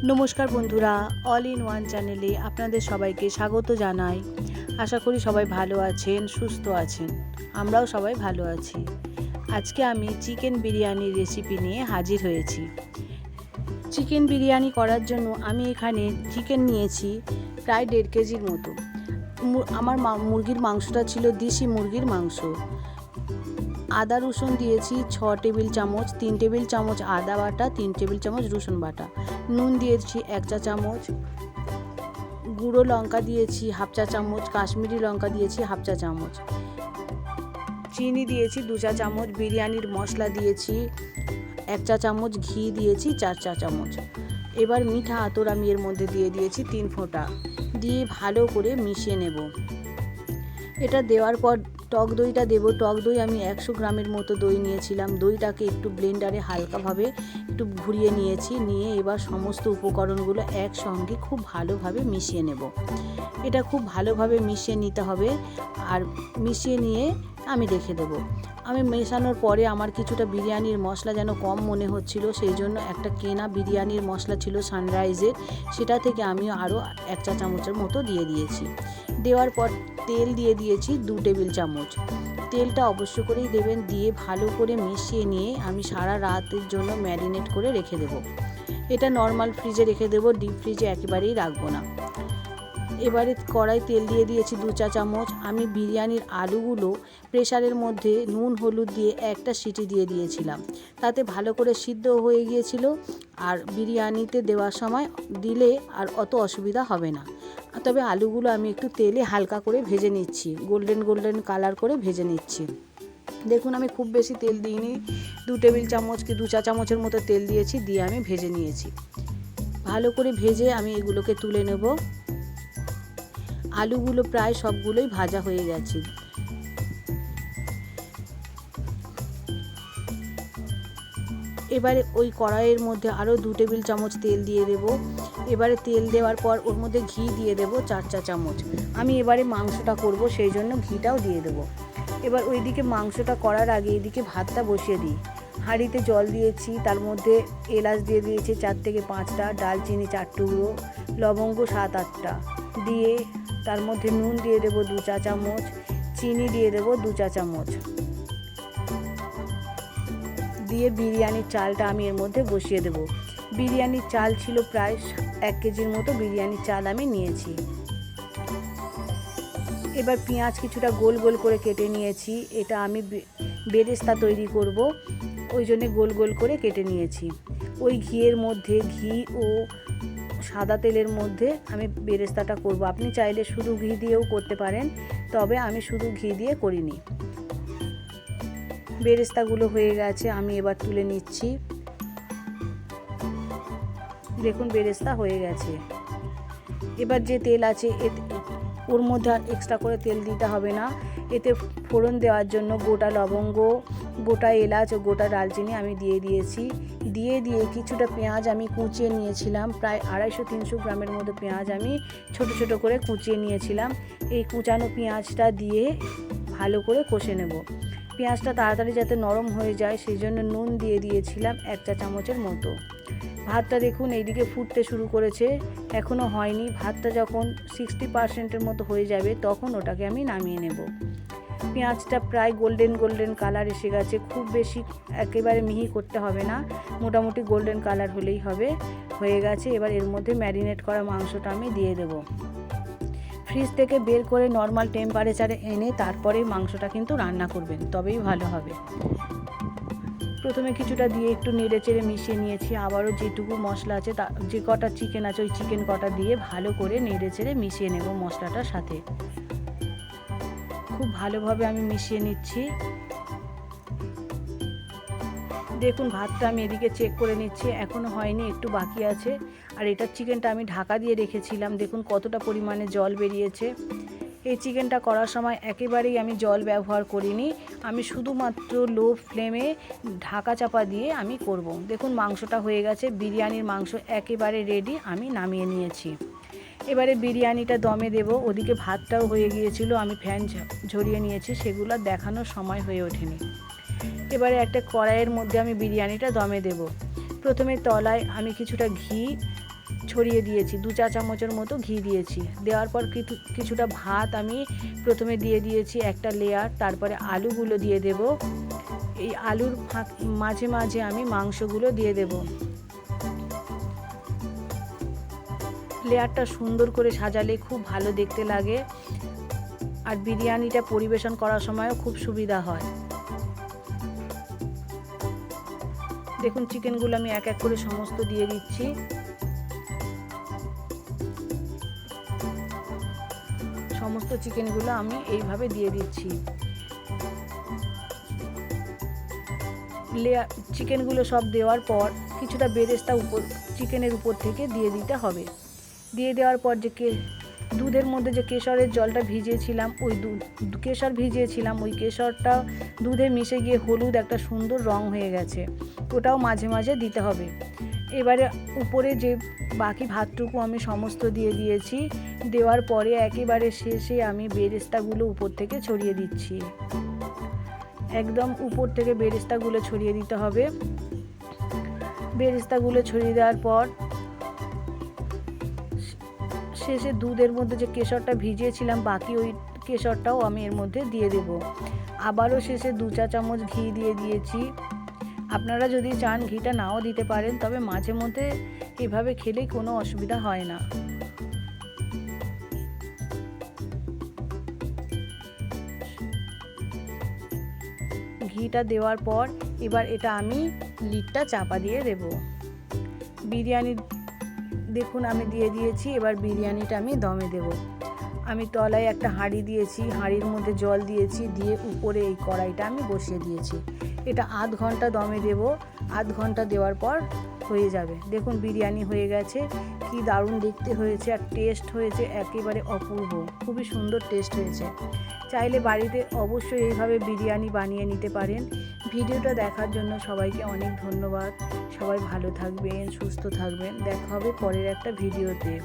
নমস্কার বন্ধুরা all in one চ্যানেলে আপনাদের সবাইকে স্বাগত জানাই। আশা করি সবাই ভালো আছেন, সুস্থ আছেন। আমরাও সবাই ভালো আছি। আজকে আমি চিকেন বিরিয়ানির রেসিপি নিয়ে হাজির হয়েছি। চিকেন বিরিয়ানি করার জন্য আমি এখানে চিকেন নিয়েছি প্রায় দেড় কেজির মতো। আমার মুরগির মাংসটা ছিল দেশি মুরগির মাংস। আদা, রসুন দিয়েছি ছ টেবিল চামচ, তিন টেবিল চামচ আদা বাটা, তিন টেবিল চামচ রসুন বাটা। নুন দিয়েছি এক চা চামচ। গুঁড়ো লঙ্কা দিয়েছি হাফ চা চামচ, কাশ্মীরি লঙ্কা দিয়েছি হাফ চা চামচ। চিনি দিয়েছি দু চা চামচ, বিরিয়ানির মশলা দিয়েছি এক চা চামচ, ঘি দিয়েছি চার চা চামচ। এবার মিঠা আতর আমি এর মধ্যে দিয়ে দিয়েছি তিন ফোঁটা। দিয়ে ভালো করে মিশিয়ে নেব। এটা দেওয়ার পর টক দইটা দেবো। টক দই আমি একশো গ্রামের মতো দই নিয়েছিলাম। দইটাকে একটু ব্লেন্ডারে হালকাভাবে একটু ঘুরিয়ে নিয়েছি। নিয়ে এবার সমস্ত উপকরণগুলো একসঙ্গে খুব ভালোভাবে মিশিয়ে নেব। এটা খুব ভালোভাবে মিশিয়ে নিতে হবে। আর মিশিয়ে নিয়ে আমি রেখে দেবো। আমি মেশানোর পরে আমার কিছুটা বিরিয়ানির মশলা যেন কম মনে হচ্ছিল, সেই জন্য একটা কেনা বিরিয়ানির মশলা ছিল সানরাইজের সেটা থেকে আমি আরও এক চা চামচের মতো দিয়ে দিয়েছি। দেওয়ার পর তেল দিয়ে দিয়েছি দু টেবিল চামচ। তেলটা অবশ্য করেই দেবেন, দিয়ে ভালো করে মিশিয়ে নিয়ে আমি সারা রাতের জন্য ম্যারিনেট করে রেখে দেবো। এটা নর্মাল ফ্রিজে রেখে দেবো, ডিপ ফ্রিজে একেবারেই রাখব না। এবারে কড়াই তেল দিয়ে দিয়েছি দু চা চামচ। আমি বিরিয়ানির আলুগুলো প্রেশারের মধ্যে নুন, হলুদ দিয়ে একটা সিটি দিয়ে দিয়েছিলাম। তাতে ভালো করে সিদ্ধ হয়ে গিয়েছিল আর বিরিয়ানিতে দেওয়ার সময় দিলে আর অত অসুবিধা হবে না। তবে আলুগুলো আমি একটু তেলে হালকা করে ভেজে নিচ্ছি, গোল্ডেন গোল্ডেন কালার করে ভেজে নিচ্ছি। দেখুন, আমি খুব বেশি তেল দিইনি। দু টেবিল চামচ কি দু চা চামচের মতো তেল দিয়েছি, দিয়ে আমি ভেজে নিয়েছি। ভালো করে ভেজে আমি এগুলোকে তুলে নেব। আলুগুলো প্রায় সবগুলোই ভাজা হয়ে গেছে। এবারে ওই কড়াইয়ের মধ্যে আরও দু টেবিল চামচ তেল দিয়ে দেব। এবারে তেল দেওয়ার পর ওর মধ্যে ঘি দিয়ে দেব চার চা চামচ। আমি এবারে মাংসটা করব, সেই জন্য ঘিটাও দিয়ে দেব। এবার ওইদিকে মাংসটা করার আগে এদিকে ভাতটা বসিয়ে দিই। হাঁড়িতে জল দিয়েছি, তার মধ্যে এলাচ দিয়ে দিয়েছি চার থেকে পাঁচটা, ডালচিনি চার টুকরো, লবঙ্গ সাত আটটা। দিয়ে তার মধ্যে নুন দিয়ে দেবো দু চা চামচ, চিনি দিয়ে দেবো দু চা চামচ। দিয়ে বিরিয়ানির চালটা আমি এর মধ্যে বসিয়ে দেব। বিরিয়ানির চাল ছিল প্রায় এক কেজির মতো, বিরিয়ানির চাল আমি নিয়েছি। এবার পেঁয়াজ কিছুটা গোল গোল করে কেটে নিয়েছি। এটা আমি বেরেস্তা তৈরি করব। ওই জন্যে গোল গোল করে কেটে নিয়েছি। ওই ঘিয়ের মধ্যে ঘি ও সাদা তেলের মধ্যে আমি বেরেস্তাটা করব। আপনি চাইলে শুধু ঘি দিয়েও করতে পারেন, তবে আমি শুধু ঘি দিয়ে করিনি। বেরেস্তাগুলো হয়ে গেছে, আমি এবার তুলে নিচ্ছি। দেখুন, বেরেস্তা হয়ে গেছে। এবার যে তেল আছে ওর মধ্যে আর এক্সট্রা করে তেল দিতে হবে না। এতে ফোড়ন দেওয়ার জন্য গোটা লবঙ্গ গোটা এলাচ ও গোটা দালচিনি আমি দিয়ে দিয়েছি। দিয়ে দিয়ে কিছুটা পেঁয়াজ আমি কুচিয়ে নিয়েছিলাম। প্রায় আড়াইশো তিনশো গ্রামের মতো পেঁয়াজ আমি ছোট ছোট করে কুচিয়ে নিয়েছিলাম। এই কুচানো পেঁয়াজটা দিয়ে ভালো করে কষে নেব। পেঁয়াজটা তাড়াতাড়ি যাতে নরম হয়ে যায়, সেই জন্য নুন দিয়ে দিয়েছিলাম এক চা চামচের মতো। ভাতটা দেখুন, এইদিকে ফুটতে শুরু করেছে। এখনও হয়নি। ভাতটা যখন সিক্সটি পার্সেন্টের মতো হয়ে যাবে, তখন ওটাকে আমি নামিয়ে নেব। পেঁয়াজটা প্রায় গোল্ডেন গোল্ডেন কালার এসে গেছে। খুব বেশি একেবারে মিহি করতে হবে না। মোটামুটি গোল্ডেন কালার হলেই হবে, হয়ে গেছে। এবার এর মধ্যে ম্যারিনেট করা মাংসটা আমি দিয়ে দেবো। ফ্রিজ থেকে বের করে নর্মাল টেম্পারেচারে এনে তারপরে মাংসটা কিন্তু রান্না করবেন, তবেই ভালো হবে। প্রথমে কিছুটা দিয়ে একটু নেড়ে চেড়ে মিশিয়ে নিয়েছি। আবারও যেটুকু মশলা আছে, তা যে কটা চিকেন আছে, ওই চিকেন কটা দিয়ে ভালো করে নেড়ে চেড়ে মিশিয়ে নেব মশলাটার সাথে। খুব ভালোভাবে আমি মিশিয়ে নিচ্ছি। দেখুন, ভাতটা আমি এদিকে চেক করে নিচ্ছি এখনও হয়নি, একটু বাকি আছে। আর এটার চিকেনটা আমি ঢাকা দিয়ে রেখেছিলাম, দেখুন কতটা পরিমাণে জল বেরিয়েছে। এই চিকেনটা করার সময় একেবারেই আমি জল ব্যবহার করিনি, আমি শুধুমাত্র লো ফ্লেমে ঢাকা চাপা দিয়ে আমি করব। দেখুন, মাংসটা হয়ে গেছে, বিরিয়ানির মাংস একেবারে রেডি আমি নামিয়ে নিয়েছি। এবারে বিরিয়ানিটা দমে দেব, ওদিকে ভাতটাও হয়ে গিয়েছিল, আমি ফ্যান ঝরিয়ে নিয়েছি, সেগুলো দেখানোর সময় হয়ে ওঠেনি। এবারে একটা কড়াইয়ের মধ্যে আমি বিরিয়ানিটা দমে দেব। প্রথমে তলায় আমি কিছুটা ঘি ছড়িয়ে দিয়েছি, দু চা চামচের মতো ঘি দিয়েছি। দেওয়ার পর কিছুটা ভাত আমি প্রথমে দিয়ে দিয়েছি একটা লেয়ার তারপরে আলুগুলো দিয়ে দেব। এই আলুর মাঝে মাঝে আমি মাংসগুলো দিয়ে দেব। লেয়ারটা সুন্দর করে সাজালে খুব ভালো দেখতে লাগে। আর বিরিয়ানিটা পরিবেশন করার সময়ও খুব সুবিধা হয়। দেখুন চিকেনগুলো আমি এক এক করে সমস্ত দিয়ে দিচ্ছি। সমস্ত চিকেনগুলো আমি এইভাবে দিয়ে দিচ্ছি। লেয়ার চিকেনগুলো সব দেওয়ার পর কিছুটা বেরেস্তা উপর চিকেনের উপর থেকে দিয়ে দিতে হবে। দিয়ে দেওয়ার পর যে কে, দুধের মধ্যে যে কেশরের জলটা ভিজিয়েছিলাম, ওই দুধ, কেশর ভিজিয়েছিলাম, ওই কেশরটা দুধে মিশে গিয়ে হলুদ একটা সুন্দর রং হয়ে গেছে, ওটাও মাঝে মাঝে দিতে হবে। এবারে উপরে যে বাকি ভাতটুকু আমি সমস্ত দিয়ে দিয়েছি, দেওয়ার পরে একেবারে শেষে আমি বেরেস্তাগুলো উপর থেকে ছড়িয়ে দিচ্ছি। একদম উপর থেকে বেরেস্তাগুলো ছড়িয়ে দিতে হবে। বেরেস্তাগুলো ছড়িয়ে দেওয়ার পর শেষে দুধের মধ্যে যে কেশরটা ভিজিয়েছিলাম, বাকি ওই কেশরটাও আমি এর মধ্যে দিয়ে দেব। আবারও শেষে দু চা চামচ ঘি দিয়ে দিয়েছি। আপনারা যদি চান ঘিটা নাও দিতে পারেন, তবে মাঝে মধ্যে এভাবে খেলেই কোনো অসুবিধা হয় না। ঘিটা দেওয়ার পর এবার এটা আমি লিডটা চাপা দিয়ে দেব। বিরিয়ানি দেখুন আমি দিয়ে দিয়েছি এবার বিরিয়ানিটা আমি দমে দেব। আমি তলায় একটা হাঁড়ি দিয়েছি, হাঁড়ির মধ্যে জল দিয়েছি, দিয়ে উপরে এই কড়াইটা আমি বসিয়ে দিয়েছি। এটা আধ ঘণ্টা দমে দেব, আধ ঘণ্টা দেওয়ার পর হয়ে যাবে। দেখুন, বিরিয়ানি হয়ে গেছে, কি দারুণ দেখতে হয়েছে, আর টেস্ট হয়েছে একেবারে অপূর্ব, খুবই সুন্দর টেস্ট হয়েছে। চাইলে বাড়িতে অবশ্যই এইভাবে বিরিয়ানি বানিয়ে নিতে পারেন। ভিডিওটা দেখার জন্য সবাইকে অনেক ধন্যবাদ। সবাই ভালো থাকবেন, সুস্থ থাকবেন। দেখা হবে পরের একটা ভিডিওতে।